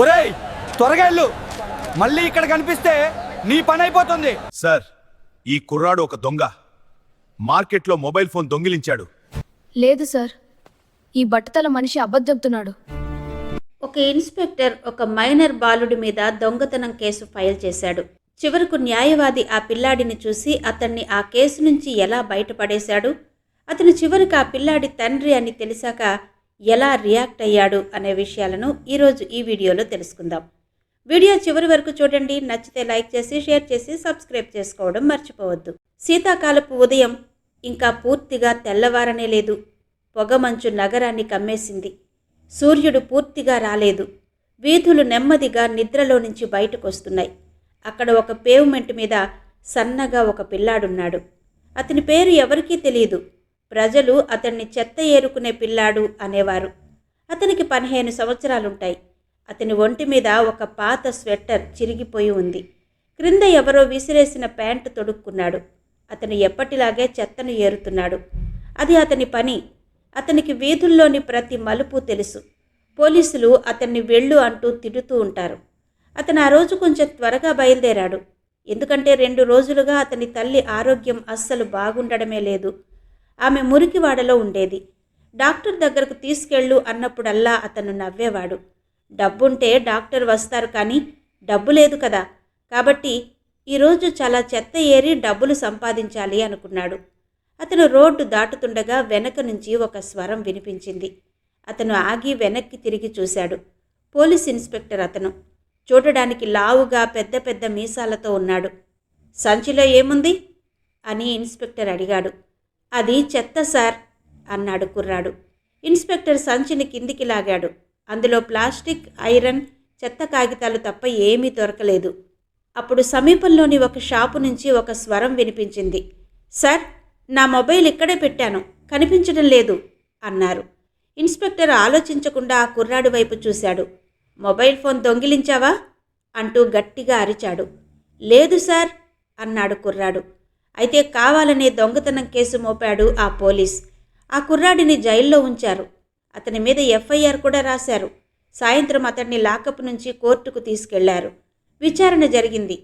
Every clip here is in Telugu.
ఒరేయ్ త్వరగా వెళ్ళు. మళ్ళీ ఇక్కడ కనిపిస్తే నీ పని అయిపోతుంది. సార్ ఈ కుర్రాడు ఒక దొంగ. మార్కెట్లో మొబైల్ ఫోన్ దొంగిలించాడు. లేదు సార్ ఈ బట్టతల మనిషి అబద్ధం చెప్తున్నాడు ఒక ఇన్స్పెక్టర్ ఒక మైనర్ బాలుడి మీద దొంగతనం కేసు ఫైల్ చేశాడు. చివరకు న్యాయవాది ఆ పిల్లాడిని చూసి అతన్ని ఆ కేసు నుంచి ఎలా బయటపడేశాడు? అతను చివరికి ఆ పిల్లాడి తండ్రి అని తెలిసాక ఎలా రియాక్ట్ అయ్యాడు అనే విషయాలను ఈరోజు ఈ వీడియోలో తెలుసుకుందాం. వీడియో చివరి వరకు చూడండి. నచ్చితే లైక్ చేసి షేర్ చేసి సబ్స్క్రైబ్ చేసుకోవడం మర్చిపోవద్దు. శీతాకాలపు ఉదయం ఇంకా పూర్తిగా తెల్లవారనే లేదు. పొగమంచు నగరాన్ని కమ్మేసింది. సూర్యుడు పూర్తిగా రాలేదు. వీధులు నెమ్మదిగా నిద్రలో నుంచి బయటకొస్తున్నాయి. అక్కడ ఒక పేవ్మెంట్ మీద సన్నగా ఒక పిల్లాడున్నాడు. అతని పేరు ఎవరికీ తెలియదు ప్రజలు అతన్ని చెత్త ఏరుకునే పిల్లాడు అనేవారు. అతనికి పదిహేను సంవత్సరాలుంటాయి. అతని ఒంటి మీద ఒక పాత స్వెట్టర్ చిరిగిపోయి ఉంది. క్రింద ఎవరో విసిరేసిన ప్యాంటు తొడుక్కున్నాడు. అతను ఎప్పటిలాగే చెత్తను ఏరుతున్నాడు. అది అతని పని. అతనికి వీధుల్లోని ప్రతి మలుపు తెలుసు. పోలీసులు అతన్ని వెళ్ళు అంటూ తిడుతూ ఉంటారు. అతను ఆ రోజు కొంచెం త్వరగా బయలుదేరాడు. ఎందుకంటే రెండు రోజులుగా అతని తల్లి ఆరోగ్యం అస్సలు బాగుండడమే లేదు. ఆమె మురికివాడలో ఉండేది. డాక్టర్ దగ్గరకు తీసుకెళ్ళు అన్నప్పుడల్లా అతను నవ్వేవాడు. డబ్బుంటే డాక్టర్ వస్తారు కానీ డబ్బు లేదు కదా. కాబట్టి ఈరోజు చాలా చెత్త ఏరి డబ్బులు సంపాదించాలి అనుకున్నాడు. అతను రోడ్డు దాటుతుండగా వెనక నుంచి ఒక స్వరం వినిపించింది. అతను ఆగి వెనక్కి తిరిగి చూశాడు. పోలీస్ ఇన్స్పెక్టర్ అతను. చూడడానికి లావుగా పెద్ద పెద్ద మీసాలతో ఉన్నాడు. సంచిలో ఏముంది? అని ఇన్స్పెక్టర్ అడిగాడు. అది చెత్త సార్ అన్నాడు కుర్రాడు. ఇన్స్పెక్టర్ సంచిని కిందికి లాగాడు. అందులో ప్లాస్టిక్ ఐరన్ చెత్త కాగితాలు తప్ప ఏమీ దొరకలేదు. అప్పుడు సమీపంలోని ఒక షాపు నుంచి ఒక స్వరం వినిపించింది. సార్ నా మొబైల్ ఇక్కడే పెట్టాను. కనిపించడం లేదు అన్నారు. ఇన్స్పెక్టర్ ఆలోచించకుండా ఆ కుర్రాడు వైపు చూశాడు. మొబైల్ ఫోన్ దొంగిలించావా? అంటూ గట్టిగా అరిచాడు. లేదు సార్ అన్నాడు కుర్రాడు. అయితే కావాలనే దొంగతనం కేసు మోపాడు ఆ పోలీస్. ఆ కుర్రాడిని జైల్లో ఉంచారు. అతని మీద ఎఫ్ఐఆర్ కూడా రాశారు. సాయంత్రం అతన్ని లాకప్ నుంచి కోర్టుకు తీసుకెళ్ళారు. విచారణ జరిగింది.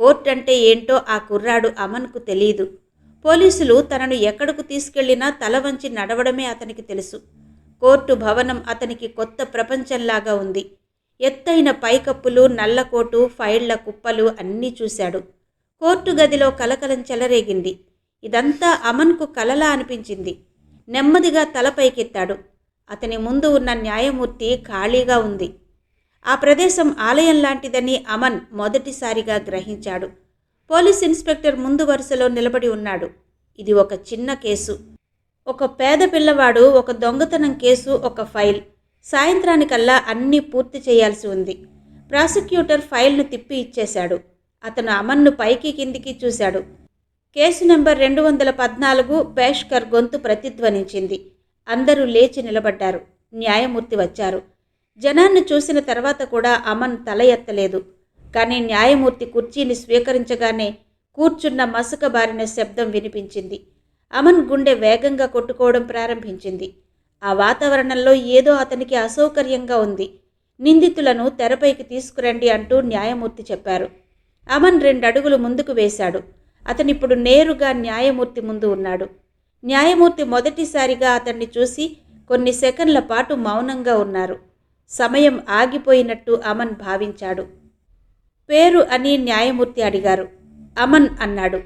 కోర్టు అంటే ఏంటో ఆ కుర్రాడు అమన్కు తెలియదు పోలీసులు తనను ఎక్కడకు తీసుకెళ్ళినా తల వంచి నడవడమే అతనికి తెలుసు. కోర్టు భవనం అతనికి కొత్త ప్రపంచంలాగా ఉంది. ఎత్తైన పైకప్పులు నల్లకోటు ఫైళ్ళ కుప్పలు అన్నీ చూశాడు. కోర్టు గదిలో కలకలం చెలరేగింది. ఇదంతా అమన్కు కలలా అనిపించింది. నెమ్మదిగా తల పైకెత్తాడు అతని ముందు ఉన్న న్యాయమూర్తి ఖాళీగా ఉంది. ఆ ప్రదేశం ఆలయం లాంటిదని అమన్ మొదటిసారిగా గ్రహించాడు. పోలీస్ ఇన్స్పెక్టర్ ముందు వరుసలో నిలబడి ఉన్నాడు. ఇది ఒక చిన్న కేసు. ఒక పేద పిల్లవాడు ఒక దొంగతనం కేసు ఒక ఫైల్. సాయంత్రానికల్లా అన్నీ పూర్తి చేయాల్సి ఉంది. ప్రాసిక్యూటర్ ఫైల్ను తిప్పి ఇచ్చేశాడు. అతను అమన్ను పైకి కిందికి చూశాడు. కేసు నెంబర్ రెండు వందల పద్నాలుగు పేష్కర్ గొంతు ప్రతిధ్వనించింది. అందరూ లేచి నిలబడ్డారు. న్యాయమూర్తి వచ్చారు. జనాన్ని చూసిన తర్వాత కూడా అమన్ తల ఎత్తలేదు. కానీ న్యాయమూర్తి కుర్చీని స్వీకరించగానే కూర్చున్న మసుక బారిన శబ్దం వినిపించింది. అమన్ గుండె వేగంగా కొట్టుకోవడం ప్రారంభించింది. ఆ వాతావరణంలో ఏదో అతనికి అసౌకర్యంగా ఉంది. నిందితులను తెరపైకి తీసుకురండి అంటూ న్యాయమూర్తి చెప్పారు. అమన్ రెండడుగులు ముందుకు వేశాడు. అతనిప్పుడు నేరుగా న్యాయమూర్తి ముందు ఉన్నాడు. న్యాయమూర్తి మొదటిసారిగా అతన్ని చూసి కొన్ని సెకండ్ల పాటు మౌనంగా ఉన్నారు. సమయం ఆగిపోయినట్టు అమన్ భావించాడు. పేరు అని న్యాయమూర్తి అడిగారు. అమన్ అన్నాడు.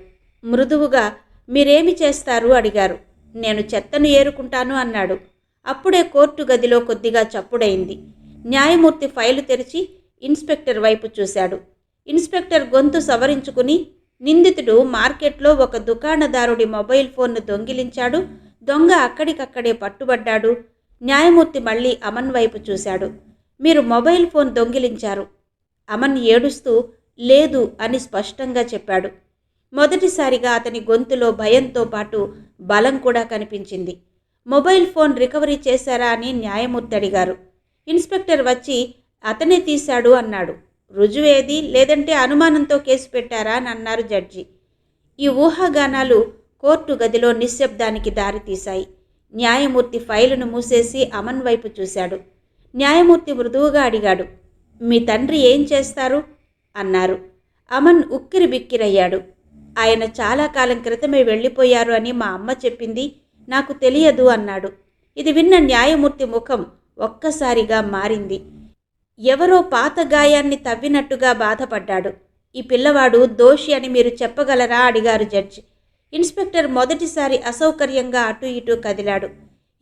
మృదువుగా మీరేమి చేస్తారు? అడిగారు. నేను చెత్తను ఏరుకుంటాను అన్నాడు. అప్పుడే కోర్టు గదిలో కొద్దిగా చప్పుడైంది. న్యాయమూర్తి ఫైలు తెరిచి ఇన్స్పెక్టర్ వైపు చూశాడు. ఇన్స్పెక్టర్ గొంతు సవరించుకుని నిందితుడు మార్కెట్లో ఒక దుకాణదారుడి మొబైల్ ఫోన్ను దొంగిలించాడు. దొంగ అక్కడికక్కడే పట్టుబడ్డాడు. న్యాయమూర్తి మళ్ళీ అమన్ వైపు చూశాడు. మీరు మొబైల్ ఫోన్ దొంగిలించారు. అమన్ ఏడుస్తూ లేదు అని స్పష్టంగా చెప్పాడు. మొదటిసారిగా అతని గొంతులో భయంతో పాటు బలం కూడా కనిపించింది. మొబైల్ ఫోన్ రికవరీ చేశారా అని న్యాయమూర్తి అడిగారు. ఇన్స్పెక్టర్ వచ్చి అతనే తీశాడు అన్నాడు. రుజువేది? లేదంటే అనుమానంతో కేసు పెట్టారా? అని అన్నారు జడ్జి. ఈ ఊహాగానాలు కోర్టు గదిలో నిశ్శబ్దానికి దారితీశాయి. న్యాయమూర్తి ఫైలును మూసేసి అమన్ వైపు చూశాడు. న్యాయమూర్తి మృదువుగా అడిగాడు మీ తండ్రి ఏం చేస్తారు? అన్నారు. అమన్ ఉక్కిరి బిక్కిరయ్యాడు. ఆయన చాలా కాలం క్రితమే వెళ్ళిపోయారు అని మా అమ్మ చెప్పింది. నాకు తెలియదు అన్నాడు. ఇది విన్న న్యాయమూర్తి ముఖం ఒక్కసారిగా మారింది. ఎవరో పాత గాయాన్ని తవ్వినట్టుగా బాధపడ్డాడు. ఈ పిల్లవాడు దోషి అని మీరు చెప్పగలరా? అడిగారు జడ్జి. ఇన్స్పెక్టర్ మొదటిసారి అసౌకర్యంగా అటు ఇటు కదిలాడు.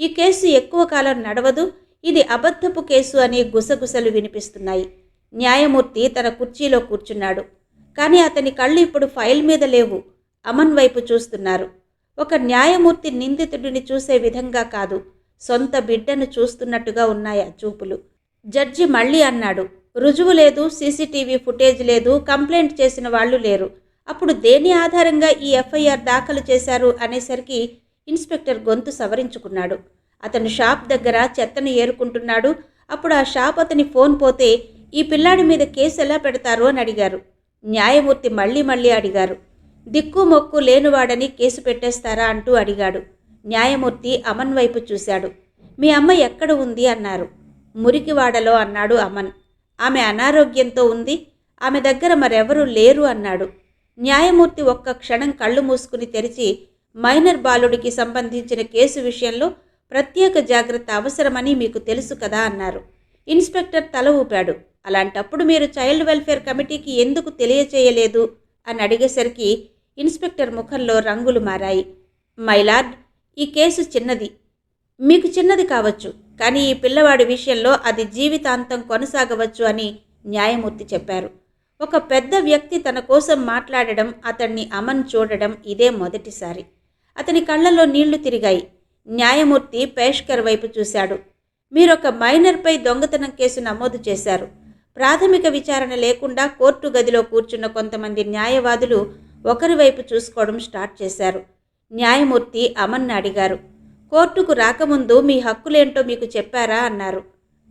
ఈ కేసు ఎక్కువ కాలం నడవదు. ఇది అబద్ధపు కేసు అని గుసగుసలు వినిపిస్తున్నాయి. న్యాయమూర్తి తన కుర్చీలో కూర్చున్నాడు. కానీ అతని కళ్ళు ఇప్పుడు ఫైల్ మీద లేవు. అమన్ వైపు చూస్తున్నారు. ఒక న్యాయమూర్తి నిందితుడిని చూసే విధంగా కాదు. సొంత బిడ్డను చూస్తున్నట్టుగా ఉన్నాయి ఆ చూపులు. జడ్జి మళ్ళీ అన్నాడు. రుజువు లేదు సీసీటీవీ ఫుటేజ్ లేదు కంప్లైంట్ చేసిన వాళ్ళు లేరు. అప్పుడు దేని ఆధారంగా ఈ ఎఫ్ఐఆర్ దాఖలు చేశారు అనేసరికి ఇన్స్పెక్టర్ గొంతు సవరించుకున్నాడు. అతను షాప్ దగ్గర చెత్తను ఏరుకుంటున్నాడు. అప్పుడు ఆ షాప్ అతని ఫోన్ పోతే ఈ పిల్లాడి మీద కేసు ఎలా పెడతారు? అని అడిగారు. న్యాయమూర్తి మళ్ళీ మళ్ళీ అడిగారు. దిక్కు మొక్కు లేనివాడని కేసు పెట్టేస్తారా? అంటూ అడిగాడు. న్యాయమూర్తి అమన్ వైపు చూశాడు. మీ అమ్మ ఎక్కడ ఉంది? అన్నారు. మురికివాడలో అన్నాడు అమన్. ఆమె అనారోగ్యంతో ఉంది. ఆమె దగ్గర మరెవరూ లేరు అన్నాడు. న్యాయమూర్తి ఒక్క క్షణం కళ్ళు మూసుకుని తెరిచి మైనర్ బాలుడికి సంబంధించిన కేసు విషయంలో ప్రత్యేక జాగ్రత్త అవసరమని మీకు తెలుసు కదా అన్నారు. ఇన్స్పెక్టర్ తల ఊపాడు. అలాంటప్పుడు మీరు చైల్డ్ వెల్ఫేర్ కమిటీకి ఎందుకు తెలియచేయలేదు? అని అడిగేసరికి ఇన్స్పెక్టర్ ముఖంలో రంగులు మారాయి. మైలార్డ్ ఈ కేసు చిన్నది. మీకు చిన్నది కావచ్చు. కానీ ఈ పిల్లవాడి విషయంలో అది జీవితాంతం కొనసాగవచ్చు అని న్యాయమూర్తి చెప్పారు. ఒక పెద్ద వ్యక్తి తన కోసం మాట్లాడడం అతన్ని అమన్ చూడడం ఇదే మొదటిసారి. అతని కళ్ళల్లో నీళ్ళు తిరిగాయి. న్యాయమూర్తి పేష్కర్ వైపు చూశాడు. మీరొక మైనర్పై దొంగతనం కేసు నమోదు చేశారు. ప్రాథమిక విచారణ లేకుండా కోర్టు గదిలో కూర్చున్న కొంతమంది న్యాయవాదులు ఒకరి వైపు చూసుకోవడం స్టార్ట్ చేశారు. న్యాయమూర్తి అమన్ అడిగారు. కోర్టుకు రాకముందు మీ హక్కులేంటో మీకు చెప్పారా అన్నారు.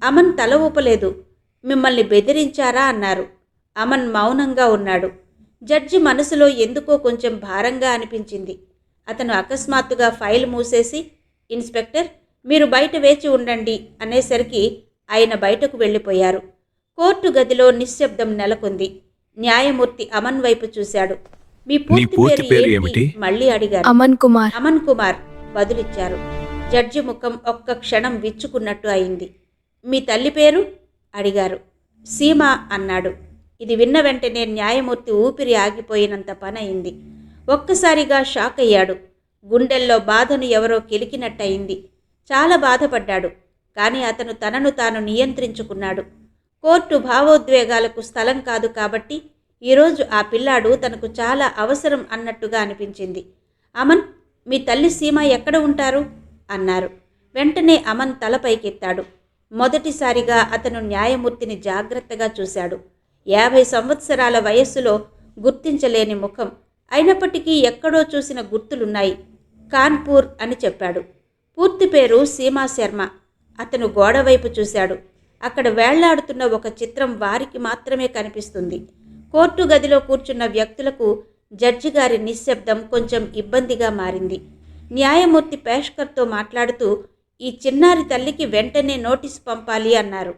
అమన్ తల ఊపలేదు. మిమ్మల్ని బెదిరించారా అన్నారు. అమన్ మౌనంగా ఉన్నాడు. జడ్జి మనసులో ఎందుకో కొంచెం భారంగా అనిపించింది. అతను అకస్మాత్తుగా ఫైల్ మూసేసి ఇన్స్పెక్టర్ మీరు బయట వేచి ఉండండి అనేసరికి ఆయన బయటకు వెళ్ళిపోయారు. కోర్టు గదిలో నిశ్శబ్దం నెలకొంది. న్యాయమూర్తి అమన్ వైపు చూశాడు. మీ పూర్తి పేరు ఏమిటి?" మళ్ళీ అడిగారు. అమన్ కుమార్. అమన్ కుమార్. బదులిచ్చారు. జడ్జి ముఖం ఒక్క క్షణం విచ్చుకున్నట్టు అయింది. మీ తల్లి పేరు? అడిగారు. సీమ అన్నాడు. ఇది విన్న వెంటనే న్యాయమూర్తి ఊపిరి ఆగిపోయినంత పని అయింది ఒక్కసారిగా షాక్ అయ్యాడు. గుండెల్లో బాధను ఎవరో కిలికినట్టయింది. చాలా బాధపడ్డాడు. కానీ అతను తనను తాను నియంత్రించుకున్నాడు. కోర్టు భావోద్వేగాలకు స్థలం కాదు కాబట్టి ఈరోజు ఆ పిల్లాడు తనకు చాలా అవసరం అన్నట్టుగా అనిపించింది. అమన్ మీ తల్లి సీమ ఎక్కడ ఉంటారు? అన్నారు. వెంటనే అమన్ తలపైకెత్తాడు. మొదటిసారిగా అతను న్యాయమూర్తిని జాగ్రత్తగా చూశాడు. యాభై సంవత్సరాల వయస్సులో గుర్తించలేని ముఖం. అయినప్పటికీ ఎక్కడో చూసిన గుర్తులున్నాయి. కాన్పూర్ అని చెప్పాడు. పూర్తి పేరు సీమా శర్మ. అతను గోడవైపు చూశాడు. అక్కడ వేళ్ళాడుతున్న ఒక చిత్రం వారికి మాత్రమే కనిపిస్తుంది. కోర్టు గదిలో కూర్చున్న వ్యక్తులకు జడ్జి గారి నిశ్శబ్దం కొంచెం ఇబ్బందిగా మారింది. న్యాయమూర్తి పేష్కర్తో మాట్లాడుతూ ఈ చిన్నారి తల్లికి వెంటనే నోటీసు పంపాలి అన్నారు.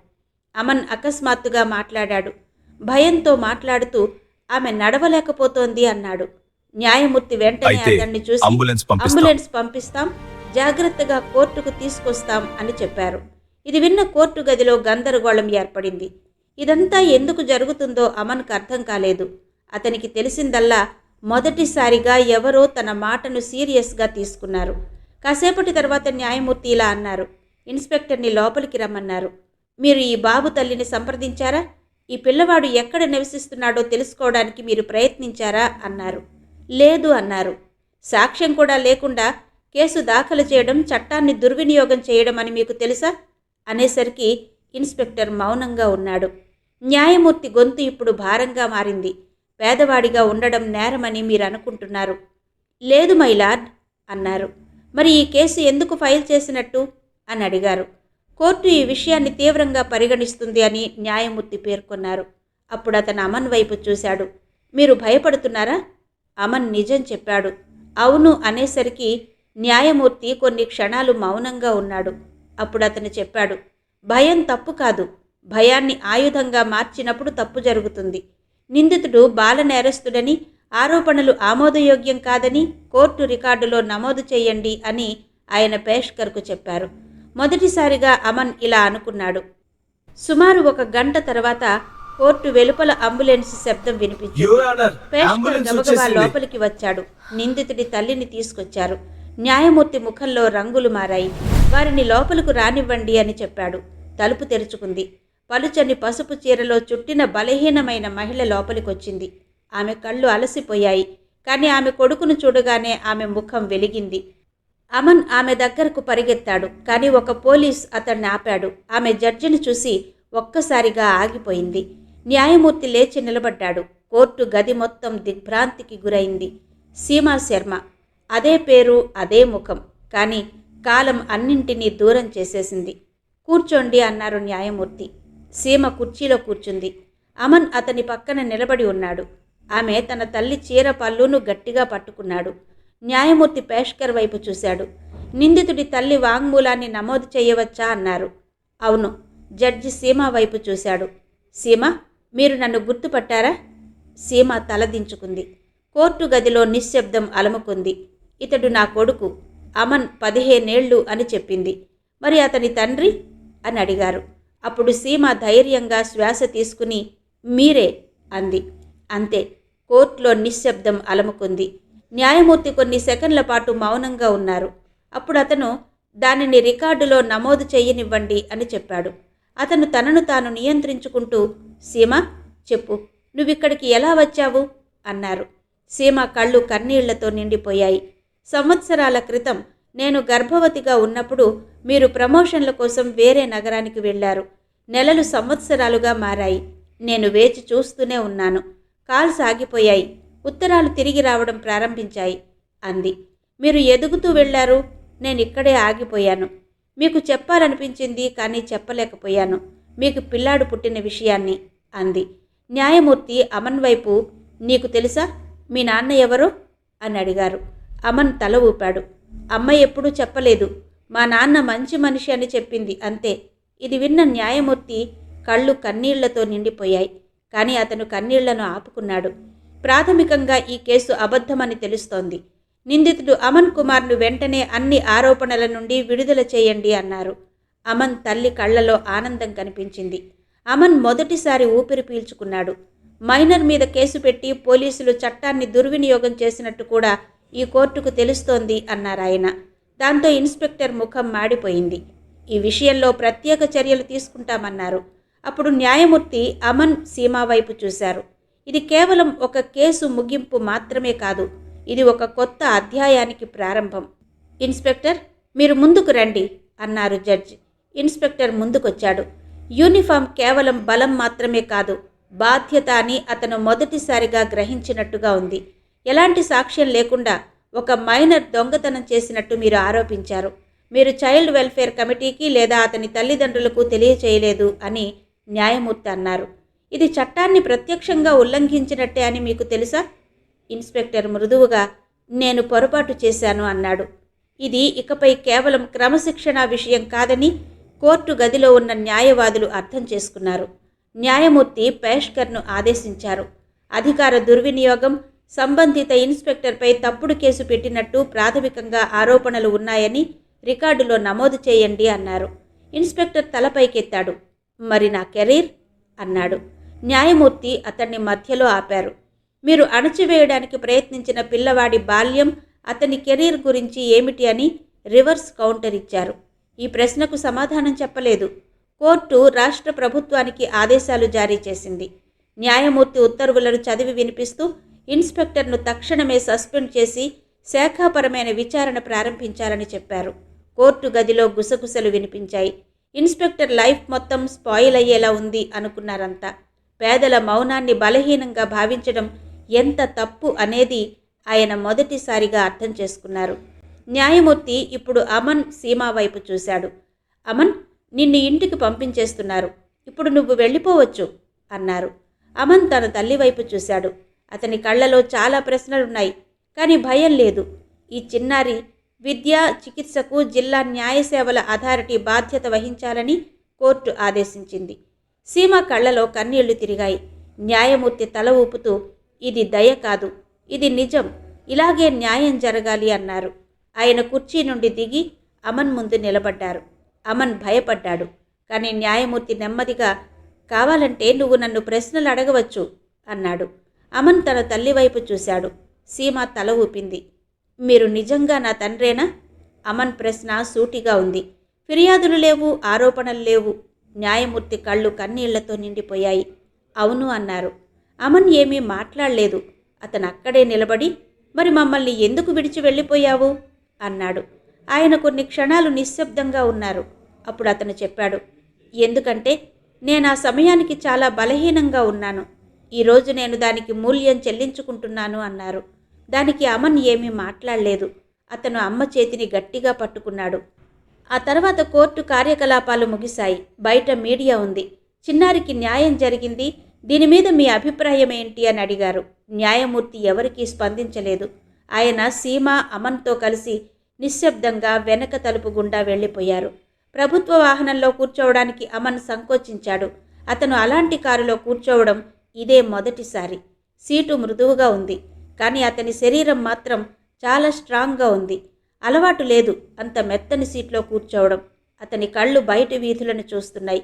అమన్ అకస్మాత్తుగా మాట్లాడాడు. భయంతో మాట్లాడుతూ ఆమె నడవలేకపోతోంది అన్నాడు. న్యాయమూర్తి వెంటనే అతన్ని చూసి అంబులెన్స్ పంపిస్తాం. జాగ్రత్తగా కోర్టుకు తీసుకొస్తాం అని చెప్పారు. ఇది విన్న కోర్టు గదిలో గందరగోళం ఏర్పడింది. ఇదంతా ఎందుకు జరుగుతుందో అమన్కు అర్థం కాలేదు. అతనికి తెలిసిందల్లా మొదటిసారిగా ఎవరో తన మాటను సీరియస్గా తీసుకున్నారు. కాసేపటి తర్వాత న్యాయమూర్తి ఇలా అన్నారు. ఇన్స్పెక్టర్ని లోపలికి రమ్మన్నారు. మీరు ఈ బాబు తల్లిని సంప్రదించారా? ఈ పిల్లవాడు ఎక్కడ నివసిస్తున్నాడో తెలుసుకోవడానికి మీరు ప్రయత్నించారా? అన్నారు. లేదు అన్నారు. సాక్ష్యం కూడా లేకుండా కేసు దాఖలు చేయడం చట్టాన్ని దుర్వినియోగం చేయడం అని మీకు తెలుసా? అనేసరికి ఇన్స్పెక్టర్ మౌనంగా ఉన్నాడు. న్యాయమూర్తి గొంతు ఇప్పుడు భారంగా మారింది. పేదవాడిగా ఉండడం నేరమని మీరు అనుకుంటున్నారు. లేదు మైలార్డ్ అన్నారు. మరి ఈ కేసు ఎందుకు ఫైల్ చేసినట్టు? అని అడిగారు. కోర్టు ఈ విషయాన్ని తీవ్రంగా పరిగణిస్తుంది అని న్యాయమూర్తి పేర్కొన్నారు. అప్పుడు అతను అమన్ వైపు చూశాడు. మీరు భయపడుతున్నారా? అమన్ నిజం చెప్పాడు. అవును అనేసరికి న్యాయమూర్తి కొన్ని క్షణాలు మౌనంగా ఉన్నాడు. అప్పుడు అతను చెప్పాడు. భయం తప్పు కాదు. భయాన్ని ఆయుధంగా మార్చినప్పుడు తప్పు జరుగుతుంది. నిందితుడు బాల నేరస్తుడని ఆరోపణలు ఆమోదయోగ్యం కాదని కోర్టు రికార్డులో నమోదు చేయండి అని ఆయన పేష్కర్కు చెప్పారు. మొదటిసారిగా అమన్ ఇలా అనుకున్నాడు. సుమారు ఒక గంట తర్వాత కోర్టు వెలుపల అంబులెన్స్ శబ్దం వినిపించింది. పేష్కర్ గబగబా లోపలికి వచ్చాడు. నిందితుడి తల్లిని తీసుకొచ్చారు. న్యాయమూర్తి ముఖంలో రంగులు మారాయి. వారిని లోపలకు రానివ్వండి అని చెప్పాడు. తలుపు తెరుచుకుంది. పలుచని పసుపు చీరలో చుట్టిన బలహీనమైన మహిళ లోపలికొచ్చింది. ఆమె కళ్ళు అలసిపోయాయి. కానీ ఆమె కొడుకును చూడగానే ఆమె ముఖం వెలిగింది. అమన్ ఆమె దగ్గరకు పరిగెత్తాడు. కానీ ఒక పోలీస్ అతన్ని ఆపాడు. ఆమె జడ్జిని చూసి ఒక్కసారిగా ఆగిపోయింది. న్యాయమూర్తి లేచి నిలబడ్డాడు. కోర్టు గది మొత్తం దిగ్భ్రాంతికి గురైంది. సీమా శర్మ. అదే పేరు అదే ముఖం. కానీ కాలం అన్నింటినీ దూరం చేసేసింది. కూర్చోండి అన్నారు న్యాయమూర్తి. సీమ కుర్చీలో కూర్చుంది. అమన్ అతని పక్కన నిలబడి ఉన్నాడు. ఆమె తన తల్లి చీర పళ్ళును గట్టిగా పట్టుకున్నాడు. న్యాయమూర్తి పేష్కర్ వైపు చూశాడు. నిందితుడి తల్లి వాంగ్మూలాన్ని నమోదు చేయవచ్చా అన్నారు. అవును జడ్జి సీమ వైపు చూశాడు. సీమ మీరు నన్ను గుర్తుపట్టారా? సీమ తలదించుకుంది కోర్టు గదిలో నిశ్శబ్దం అలముకుంది. ఇతడు నా కొడుకు అమన్ పదిహేనేళ్ళు అని చెప్పింది. మరి అతని తండ్రి? అని అడిగారు. అప్పుడు సీమ ధైర్యంగా శ్వాస తీసుకుని మీరే అంది. అంతే కోర్టులో నిశ్శబ్దం అలముకుంది. న్యాయమూర్తి కొన్ని సెకండ్ల పాటు మౌనంగా ఉన్నారు. అప్పుడు అతను దానిని రికార్డులో నమోదు చేయనివ్వండి అని చెప్పాడు. అతను తనను తాను నియంత్రించుకుంటూ సీమ చెప్పు నువ్విక్కడికి ఎలా వచ్చావు? అన్నారు. సీమ కళ్ళు కన్నీళ్ళతో నిండిపోయాయి. సంవత్సరాల క్రితం నేను గర్భవతిగా ఉన్నప్పుడు మీరు ప్రమోషన్ల కోసం వేరే నగరానికి వెళ్ళారు. నెలలు సంవత్సరాలుగా మారాయి. నేను వేచి చూస్తూనే ఉన్నాను. కాల్స్ ఆగిపోయాయి ఉత్తరాలు తిరిగి రావడం ప్రారంభించాయి అంది. మీరు ఎదుగుతూ వెళ్ళారు. నేను ఇక్కడే ఆగిపోయాను. మీకు చెప్పాలనిపించింది కానీ చెప్పలేకపోయాను. మీకు పిల్లాడు పుట్టిన విషయాన్ని అంది. న్యాయమూర్తి అమన్ వైపు నీకు తెలుసా? మీ నాన్న ఎవరు? అని అడిగారు. అమన్ తల ఊపాడు. అమ్మ ఎప్పుడూ చెప్పలేదు. మా నాన్న మంచి మనిషి అని చెప్పింది అంతే. ఇది విన్న న్యాయమూర్తి కళ్ళు కన్నీళ్ళతో నిండిపోయాయి. కానీ అతను కన్నీళ్ళను ఆపుకున్నాడు. ప్రాథమికంగా ఈ కేసు అబద్ధమని తెలుస్తోంది. నిందితుడు అమన్ కుమార్ను వెంటనే అన్ని ఆరోపణల నుండి విడుదల చేయండి అన్నారు. అమన్ తల్లి కళ్ళలో ఆనందం కనిపించింది. అమన్ మొదటిసారి ఊపిరి పీల్చుకున్నాడు. మైనర్ మీద కేసు పెట్టి పోలీసులు చట్టాన్ని దుర్వినియోగం చేసినట్టు కూడా ఈ కోర్టుకు తెలుస్తోంది అన్నారాయన. దాంతో ఇన్స్పెక్టర్ ముఖం మాడిపోయింది. ఈ విషయంలో ప్రత్యేక చర్యలు తీసుకుంటామన్నారు. అప్పుడు న్యాయమూర్తి అమన్ సీమా వైపు చూశారు. ఇది కేవలం ఒక కేసు ముగింపు మాత్రమే కాదు ఇది ఒక కొత్త అధ్యాయానికి ప్రారంభం. ఇన్స్పెక్టర్ మీరు ముందుకు రండి అన్నారు జడ్జ్. ఇన్స్పెక్టర్ ముందుకొచ్చాడు. యూనిఫామ్ కేవలం బలం మాత్రమే కాదు బాధ్యత అని అతను మొదటిసారిగా గ్రహించినట్టుగా ఉంది. ఎలాంటి సాక్ష్యం లేకుండా ఒక మైనర్ దొంగతనం చేసినట్టు మీరు ఆరోపించారు. మీరు చైల్డ్ వెల్ఫేర్ కమిటీకి లేదా అతని తల్లిదండ్రులకు తెలియచేయలేదు అని న్యాయమూర్తి అన్నారు. ఇది చట్టాన్ని ప్రత్యక్షంగా ఉల్లంఘించినట్టే అని మీకు తెలుసా? ఇన్స్పెక్టర్ మృదువుగా నేను పొరపాటు చేశాను అన్నాడు. ఇది ఇకపై కేవలం క్రమశిక్షణ విషయం కాదని కోర్టు గదిలో ఉన్న న్యాయవాదులు అర్థం చేసుకున్నారు. న్యాయమూర్తి పేష్కర్ను ఆదేశించారు. అధికార దుర్వినియోగం సంబంధిత ఇన్స్పెక్టర్పై తప్పుడు కేసు పెట్టినట్టు ప్రాథమికంగా ఆరోపణలు ఉన్నాయని రికార్డులో నమోదు చేయండి అన్నారు. ఇన్స్పెక్టర్ తలపైకెత్తాడు. మరి నా కెరీర్? అన్నాడు. న్యాయమూర్తి అతన్ని మధ్యలో ఆపారు. మీరు అణచివేయడానికి ప్రయత్నించిన పిల్లవాడి బాల్యం అతని కెరీర్ గురించి ఏమిటి అని రివర్స్ కౌంటర్ ఇచ్చారు. ఈ ప్రశ్నకు సమాధానం చెప్పలేదు. కోర్టు రాష్ట్ర ప్రభుత్వానికి ఆదేశాలు జారీ చేసింది. న్యాయమూర్తి ఉత్తర్వులను చదివి వినిపిస్తూ ఇన్స్పెక్టర్ను తక్షణమే సస్పెండ్ చేసి శాఖాపరమైన విచారణ ప్రారంభించాలని చెప్పారు. కోర్టు గదిలో గుసగుసలు వినిపించాయి. ఇన్స్పెక్టర్ లైఫ్ మొత్తం స్పాయిల్ అయ్యేలా ఉంది అనుకున్నారంతా. పేదల మౌనాన్ని బలహీనంగా భావించడం ఎంత తప్పు అనేది ఆయన మొదటిసారిగా అర్థం చేసుకున్నారు. న్యాయమూర్తి ఇప్పుడు అమన్ సీమా వైపు చూశాడు. అమన్ నిన్ను ఇంటికి పంపించేస్తున్నారు. ఇప్పుడు నువ్వు వెళ్ళిపోవచ్చు అన్నారు. అమన్ తన తల్లి వైపు చూశాడు. అతని కళ్ళలో చాలా ప్రశ్నలున్నాయి. కానీ భయం లేదు. ఈ చిన్నారి విద్య చికిత్సకు జిల్లా న్యాయ సేవల అథారిటీ బాధ్యత వహించాలని కోర్టు ఆదేశించింది. సీమ కళ్ళలో కన్నీళ్ళు తిరిగాయి. న్యాయమూర్తి తల ఊపుతూ ఇది దయ కాదు. ఇది నిజం. ఇలాగే న్యాయం జరగాలి అన్నారు. ఆయన కుర్చీ నుండి దిగి అమన్ ముందు నిలబడ్డారు. అమన్ భయపడ్డాడు. కానీ న్యాయమూర్తి నెమ్మదిగా కావాలంటే నువ్వు నన్ను ప్రశ్నలు అడగవచ్చు అన్నాడు. అమన్ తన తల్లి వైపు చూశాడు. సీమ తల ఊపింది. మీరు నిజంగా నా తండ్రేనా? అమన్ ప్రశ్న సూటిగా ఉంది. ఫిర్యాదులు లేవు ఆరోపణలు లేవు. న్యాయమూర్తి కళ్ళు కన్నీళ్ళతో నిండిపోయాయి. అవును అన్నారు. అమన్ ఏమీ మాట్లాడలేదు. అతను అక్కడే నిలబడి మరి మమ్మల్ని ఎందుకు విడిచి వెళ్ళిపోయావు? అన్నాడు. ఆయన కొన్ని క్షణాలు నిశ్శబ్దంగా ఉన్నారు. అప్పుడు అతను చెప్పాడు. ఎందుకంటే నేను ఆ సమయానికి చాలా బలహీనంగా ఉన్నాను. ఈరోజు నేను దానికి మూల్యం చెల్లించుకుంటున్నాను అన్నారు. దానికి అమన్ ఏమీ మాట్లాడలేదు. అతను అమ్మ చేతిని గట్టిగా పట్టుకున్నాడు. ఆ తర్వాత కోర్టు కార్యకలాపాలు ముగిశాయి. బయట మీడియా ఉంది. చిన్నారికి న్యాయం జరిగింది. దీని మీద మీ అభిప్రాయం ఏంటి అని అడిగారు. న్యాయమూర్తి ఎవరికీ స్పందించలేదు. ఆయన సీమ అమన్తో కలిసి నిశ్శబ్దంగా వెనక తలుపు గుండా వెళ్ళిపోయారు. ప్రభుత్వ వాహనంలో కూర్చోవడానికి అమన్ సంకోచించాడు. అతను అలాంటి కారులో కూర్చోవడం ఇదే మొదటిసారి. సీటు మృదువుగా ఉంది. కానీ అతని శరీరం మాత్రం చాలా స్ట్రాంగ్గా ఉంది. అలవాటు లేదు అంత మెత్తని సీట్లో కూర్చోవడం. అతని కళ్ళు బయట వీధులను చూస్తున్నాయి.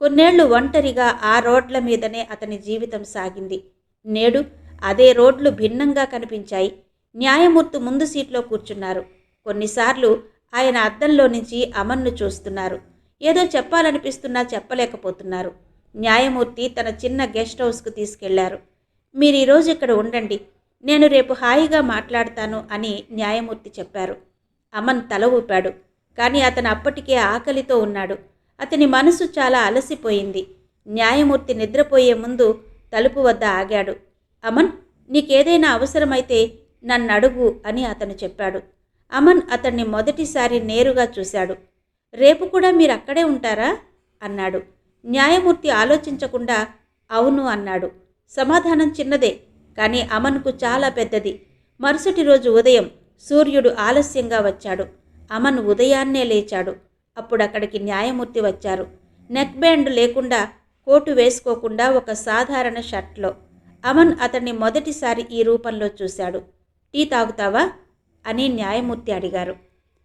కొన్నేళ్ళు ఒంటరిగా ఆ రోడ్ల మీదనే అతని జీవితం సాగింది. నేడు అదే రోడ్లు భిన్నంగా కనిపించాయి. న్యాయమూర్తి ముందు సీట్లో కూర్చున్నారు. కొన్నిసార్లు ఆయన అద్దంలో నుంచి అమన్ను చూస్తున్నారు. ఏదో చెప్పాలనిపిస్తున్నా చెప్పలేకపోతున్నారు. న్యాయమూర్తి తన చిన్న గెస్ట్ హౌస్కు తీసుకెళ్ళారు. మీరు ఈరోజు ఇక్కడ ఉండండి. నేను రేపు హాయిగా మాట్లాడతాను అని న్యాయమూర్తి చెప్పారు. అమన్ తల ఊపాడు. కానీ అతను అప్పటికే ఆకలితో ఉన్నాడు. అతని మనసు చాలా అలసిపోయింది. న్యాయమూర్తి నిద్రపోయే ముందు తలుపు వద్ద ఆగాడు. అమన్ నీకేదైనా అవసరమైతే నన్ను అడుగు అని అతను చెప్పాడు. అమన్ అతన్ని మొదటిసారి నేరుగా చూశాడు. రేపు కూడా మీరు అక్కడే ఉంటారా? అన్నాడు. న్యాయమూర్తి ఆలోచించకుండా అవును అన్నాడు. సమాధానం చిన్నదే. కానీ అమన్కు చాలా పెద్దది. మరుసటి రోజు ఉదయం సూర్యుడు ఆలస్యంగా వచ్చాడు. అమన్ ఉదయాన్నే లేచాడు. అప్పుడు అక్కడికి న్యాయమూర్తి వచ్చారు. నెక్ బ్యాండ్ లేకుండా కోటు వేసుకోకుండా ఒక సాధారణ షర్ట్లో అమన్ అతన్ని మొదటిసారి ఈ రూపంలో చూశాడు. టీ తాగుతావా? అని న్యాయమూర్తి అడిగారు.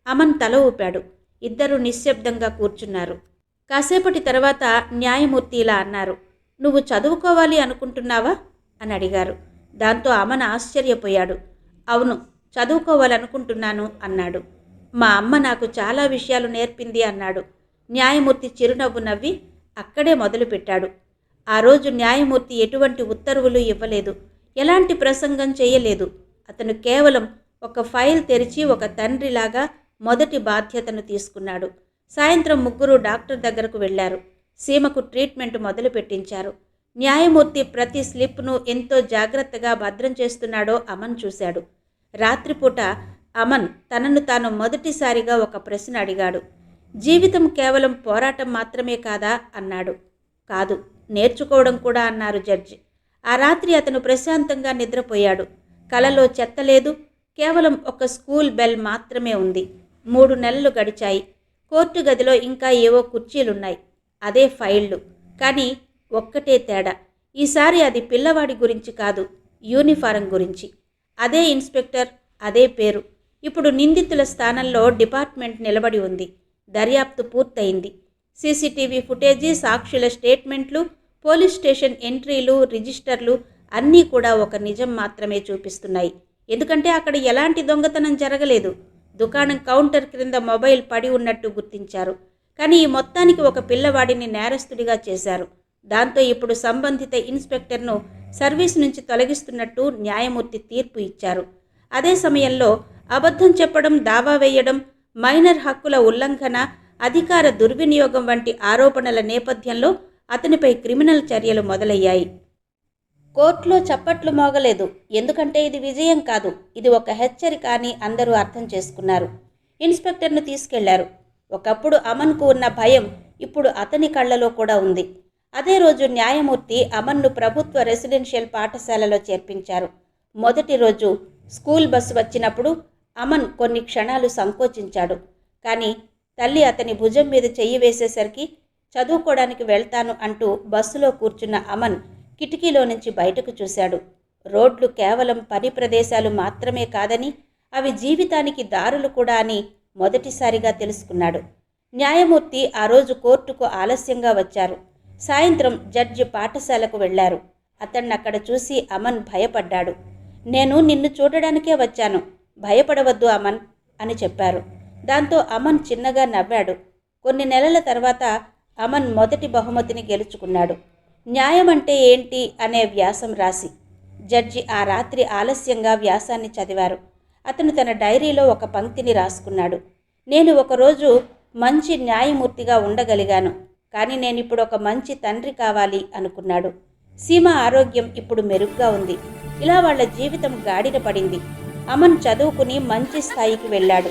అమన్ తల ఊపాడు. ఇద్దరు నిశ్శబ్దంగా కూర్చున్నారు. కాసేపటి తర్వాత న్యాయమూర్తి ఇలా అన్నారు. నువ్వు చదువుకోవాలి అనుకుంటున్నావా? అని అడిగారు. దాంతో అమన్ ఆశ్చర్యపోయాడు. అవును చదువుకోవాలనుకుంటున్నాను అన్నాడు. మా అమ్మ నాకు చాలా విషయాలు నేర్పింది అన్నాడు. న్యాయమూర్తి చిరునవ్వు నవ్వి అక్కడే మొదలుపెట్టాడు. ఆ రోజు న్యాయమూర్తి ఎటువంటి ఉత్తర్వులు ఇవ్వలేదు. ఎలాంటి ప్రసంగం చేయలేదు. అతను కేవలం ఒక ఫైల్ తెరిచి ఒక తండ్రిలాగా మొదటి బాధ్యతను తీసుకున్నాడు. సాయంత్రం ముగ్గురు డాక్టర్ దగ్గరకు వెళ్ళారు సీమకు ట్రీట్మెంట్ మొదలు పెట్టించారు న్యాయమూర్తి ప్రతి స్లిప్ను ఎంతో జాగ్రత్తగా భద్రం చేస్తున్నాడో అమన్ చూశాడు. రాత్రిపూట అమన్ తనను తాను మొదటిసారిగా ఒక ప్రశ్న అడిగాడు. జీవితం కేవలం పోరాటం మాత్రమే కాదా? అన్నాడు. కాదు నేర్చుకోవడం కూడా అన్నారు జడ్జి. ఆ రాత్రి అతను ప్రశాంతంగా నిద్రపోయాడు. కలలో చెత్త లేదు కేవలం ఒక స్కూల్ బెల్ మాత్రమే ఉంది. మూడు నెలలు గడిచాయి. కోర్టు గదిలో ఇంకా ఏవో కుర్చీలున్నాయి. అదే ఫైళ్ళు. కానీ ఒక్కటే తేడా. ఈసారి అది పిల్లవాడి గురించి కాదు యూనిఫారం గురించి. అదే ఇన్స్పెక్టర్ అదే పేరు. ఇప్పుడు నిందితుల స్థానంలో డిపార్ట్మెంట్ నిలబడి ఉంది. దర్యాప్తు పూర్తయింది. సీసీటీవీ ఫుటేజీ సాక్షుల స్టేట్మెంట్లు పోలీస్ స్టేషన్ ఎంట్రీలు రిజిస్టర్లు అన్నీ కూడా ఒక నిజం మాత్రమే చూపిస్తున్నాయి. ఎందుకంటే అక్కడ ఎలాంటి దొంగతనం జరగలేదు. దుకాణం కౌంటర్ క్రింద మొబైల్ పడి ఉన్నట్టు గుర్తించారు. కానీ ఈ మొత్తానికి ఒక పిల్లవాడిని నేరస్తుడిగా చేశారు. దాంతో ఇప్పుడు సంబంధిత ఇన్స్పెక్టర్ను సర్వీస్ నుంచి తొలగిస్తున్నట్టు న్యాయమూర్తి తీర్పు ఇచ్చారు. అదే సమయంలో అబద్ధం చెప్పడం దావా వేయడం మైనర్ హక్కుల ఉల్లంఘన అధికార దుర్వినియోగం వంటి ఆరోపణల నేపథ్యంలో అతనిపై క్రిమినల్ చర్యలు మొదలయ్యాయి. కోర్టులో చప్పట్లు మోగలేదు. ఎందుకంటే ఇది విజయం కాదు. ఇది ఒక హెచ్చరిక అని అందరూ అర్థం చేసుకున్నారు. ఇన్స్పెక్టర్ను తీసుకెళ్ళారు. ఒకప్పుడు అమన్కు ఉన్న భయం ఇప్పుడు అతని కళ్ళలో కూడా ఉంది. అదే రోజు న్యాయమూర్తి అమన్ను ప్రభుత్వ రెసిడెన్షియల్ పాఠశాలలో చేర్పించారు. మొదటి రోజు స్కూల్ బస్సు వచ్చినప్పుడు అమన్ కొన్ని క్షణాలు సంకోచించాడు. కానీ తల్లి అతని భుజం మీద చెయ్యి వేసేసరికి చదువుకోవడానికి వెళ్తాను అంటూ బస్సులో కూర్చున్న అమన్ కిటికీలో నుంచి బయటకు చూశాడు. రోడ్లు కేవలం పని ప్రదేశాలు మాత్రమే కాదని అవి జీవితానికి దారులు కూడా అని మొదటిసారిగా తెలుసుకున్నాడు. న్యాయమూర్తి ఆ రోజు కోర్టుకు ఆలస్యంగా వచ్చారు. సాయంత్రం జడ్జి పాఠశాలకు వెళ్ళారు అతన్ని అక్కడ చూసి అమన్ భయపడ్డాడు. నేను నిన్ను చూడడానికే వచ్చాను. భయపడవద్దు అమన్ అని చెప్పారు. దాంతో అమన్ చిన్నగా నవ్వాడు. కొన్ని నెలల తర్వాత అమన్ మొదటి బహుమతిని గెలుచుకున్నాడు. న్యాయం అంటే ఏంటి? అనే వ్యాసం రాసి. జడ్జి ఆ రాత్రి ఆలస్యంగా వ్యాసాన్ని చదివారు. అతను తన డైరీలో ఒక పంక్తిని రాసుకున్నాడు. నేను ఒకరోజు మంచి న్యాయమూర్తిగా ఉండగలిగాను. కానీ నేను ఇప్పుడు ఒక మంచి తండ్రి కావాలి అనుకున్నాడు. సీమ ఆరోగ్యం ఇప్పుడు మెరుగ్గా ఉంది. ఇలా వాళ్ళ జీవితం గాడిన పడింది. అమన్ చదువుకుని మంచి స్థాయికి వెళ్ళాడు.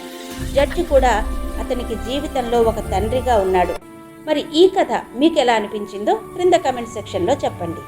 జడ్జి కూడా అతనికి జీవితంలో ఒక తండ్రిగా ఉన్నాడు. మరి ఈ కథ మీకు ఎలా అనిపించిందో క్రింద కమెంట్ సెక్షన్లో చెప్పండి.